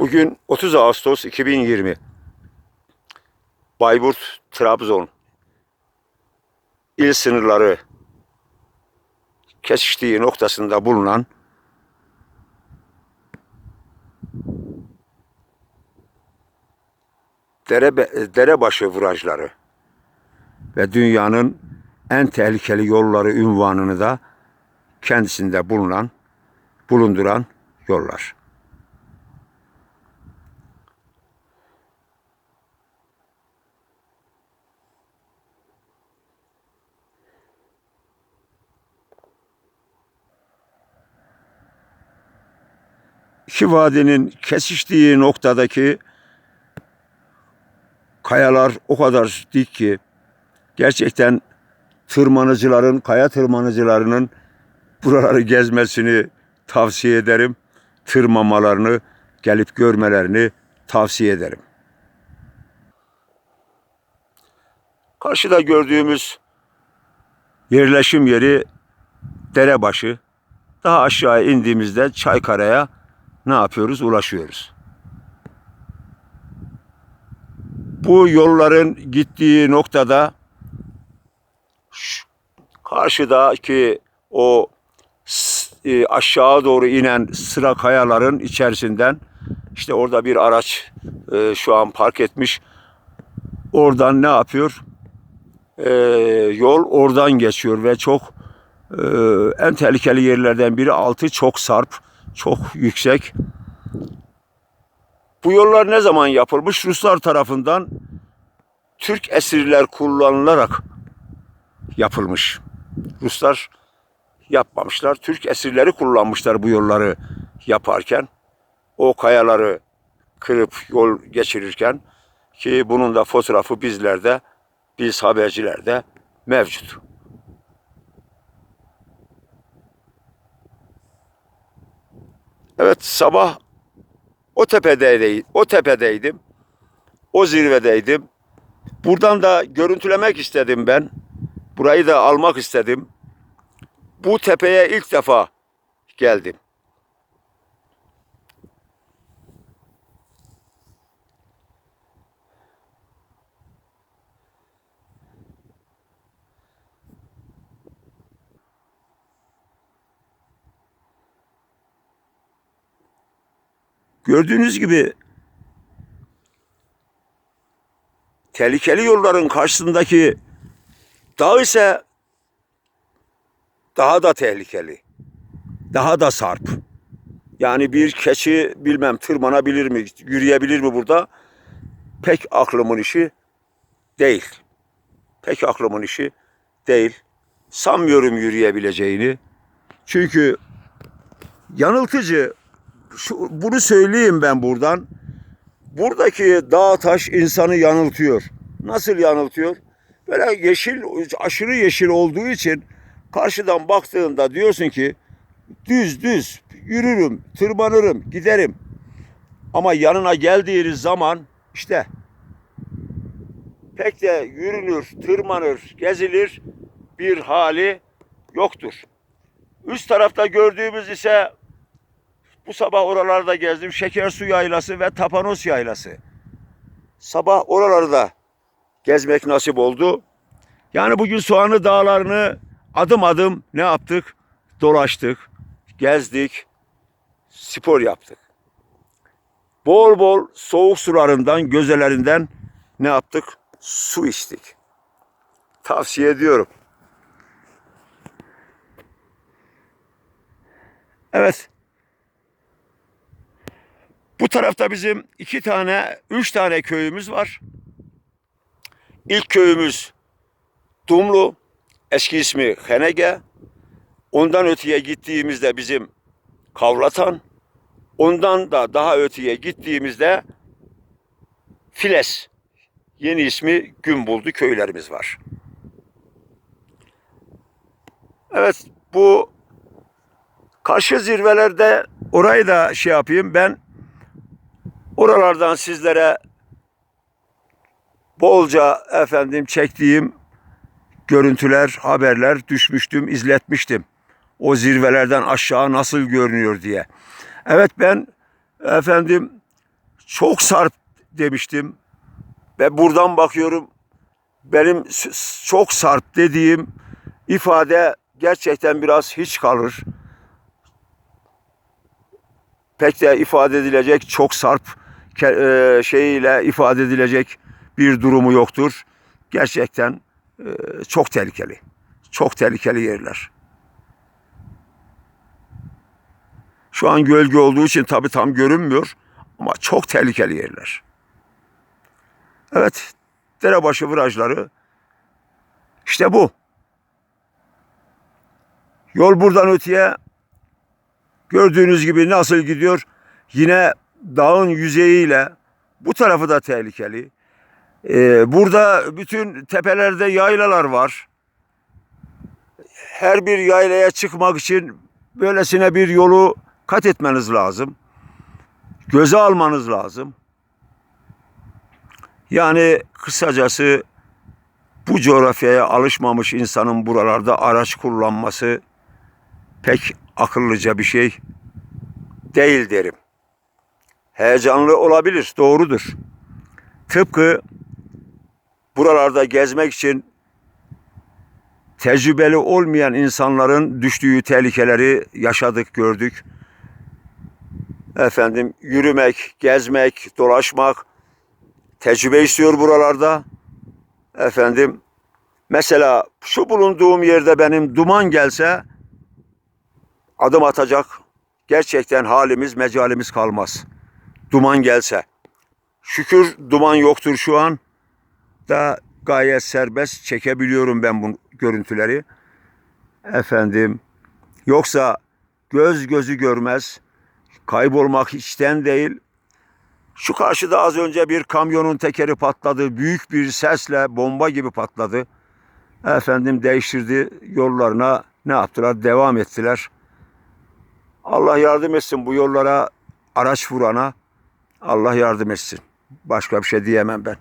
Bugün 30 Ağustos 2020. Bayburt, Trabzon il sınırları kesiştiği noktasında bulunan dere, derebaşı virajları ve dünyanın en tehlikeli yolları ünvanını da kendisinde bulunan, bulunduran yollar. İki vadinin kesiştiği noktadaki kayalar o kadar dik ki gerçekten tırmanıcıların, kaya tırmanıcılarının buraları gezmesini tavsiye ederim. Tırmamalarını, gelip görmelerini tavsiye ederim. Karşıda gördüğümüz yerleşim yeri Derebaşı. Daha aşağı indiğimizde Çaykara'ya ne yapıyoruz? Ulaşıyoruz. Bu yolların gittiği noktada karşıdaki o e, aşağı doğru inen sıra kayaların içerisinden işte orada bir araç e, şu an park etmiş. Oradan ne yapıyor? E, yol oradan geçiyor ve çok e, en tehlikeli yerlerden biri altı çok sarp, çok yüksek. Bu yollar ne zaman yapılmış? Ruslar tarafından Türk esirler kullanılarak yapılmış. Ruslar yapmamışlar. Türk esirleri kullanmışlar bu yolları yaparken. O kayaları kırıp yol geçirirken ki bunun da fotoğrafı bizlerde, biz habercilerde mevcut. Evet sabah o tepedeydim. O tepedeydim. O zirvedeydim. Buradan da görüntülemek istedim ben. Burayı da almak istedim. Bu tepeye ilk defa geldim. Gördüğünüz gibi tehlikeli yolların karşısındaki dağ ise daha da tehlikeli. Daha da sarp. Yani bir keçi bilmem tırmanabilir mi, yürüyebilir mi burada? Pek aklımın işi değil. Pek aklımın işi değil. Sanmıyorum yürüyebileceğini. Çünkü yanıltıcı şu, bunu söyleyeyim ben buradan. Buradaki dağ taş insanı yanıltıyor. Nasıl yanıltıyor? Böyle yeşil, aşırı yeşil olduğu için karşıdan baktığında diyorsun ki düz düz yürürüm, tırmanırım, giderim. Ama yanına geldiğiniz zaman işte pek de yürünür, tırmanır, gezilir bir hali yoktur. Üst tarafta gördüğümüz ise bu sabah oralarda gezdim. Şekersu Yaylası ve Tapanos Yaylası. Sabah oralarda gezmek nasip oldu. Yani bugün Soğanlı Dağları'nı adım adım ne yaptık? Dolaştık, gezdik, spor yaptık. Bol bol soğuk sularından, gözelerinden ne yaptık? Su içtik. Tavsiye ediyorum. Evet. Bu tarafta bizim iki tane, üç tane köyümüz var. İlk köyümüz Dumlu, eski ismi Henege. Ondan öteye gittiğimizde bizim Kavlatan. Ondan da daha öteye gittiğimizde Files. Yeni ismi Günbuldu köylerimiz var. Evet bu karşı zirvelerde orayı da şey yapayım ben Oralardan sizlere bolca efendim çektiğim görüntüler, haberler düşmüştüm, izletmiştim. O zirvelerden aşağı nasıl görünüyor diye. Evet ben efendim çok sarp demiştim. Ve buradan bakıyorum benim çok sarp dediğim ifade gerçekten biraz hiç kalır. Pek de ifade edilecek çok sarp e, şeyiyle ifade edilecek bir durumu yoktur. Gerçekten e, çok tehlikeli. Çok tehlikeli yerler. Şu an gölge olduğu için tabii tam görünmüyor ama çok tehlikeli yerler. Evet, Derebaşı virajları işte bu. Yol buradan öteye gördüğünüz gibi nasıl gidiyor? Yine dağın yüzeyiyle bu tarafı da tehlikeli. Ee, burada bütün tepelerde yaylalar var. Her bir yaylaya çıkmak için böylesine bir yolu kat etmeniz lazım. Göze almanız lazım. Yani kısacası bu coğrafyaya alışmamış insanın buralarda araç kullanması pek akıllıca bir şey değil derim. Heyecanlı olabilir, doğrudur. Tıpkı buralarda gezmek için tecrübeli olmayan insanların düştüğü tehlikeleri yaşadık, gördük. Efendim yürümek, gezmek, dolaşmak tecrübe istiyor buralarda. Efendim mesela şu bulunduğum yerde benim duman gelse adım atacak gerçekten halimiz mecalimiz kalmaz. Duman gelse. Şükür duman yoktur şu an. Da gayet serbest çekebiliyorum ben bu görüntüleri. Efendim yoksa göz gözü görmez. Kaybolmak içten değil. Şu karşıda az önce bir kamyonun tekeri patladı. Büyük bir sesle bomba gibi patladı. Efendim değiştirdi yollarına ne yaptılar? Devam ettiler. Allah yardım etsin bu yollara araç vurana. Allah yardım etsin. Başka bir şey diyemem ben.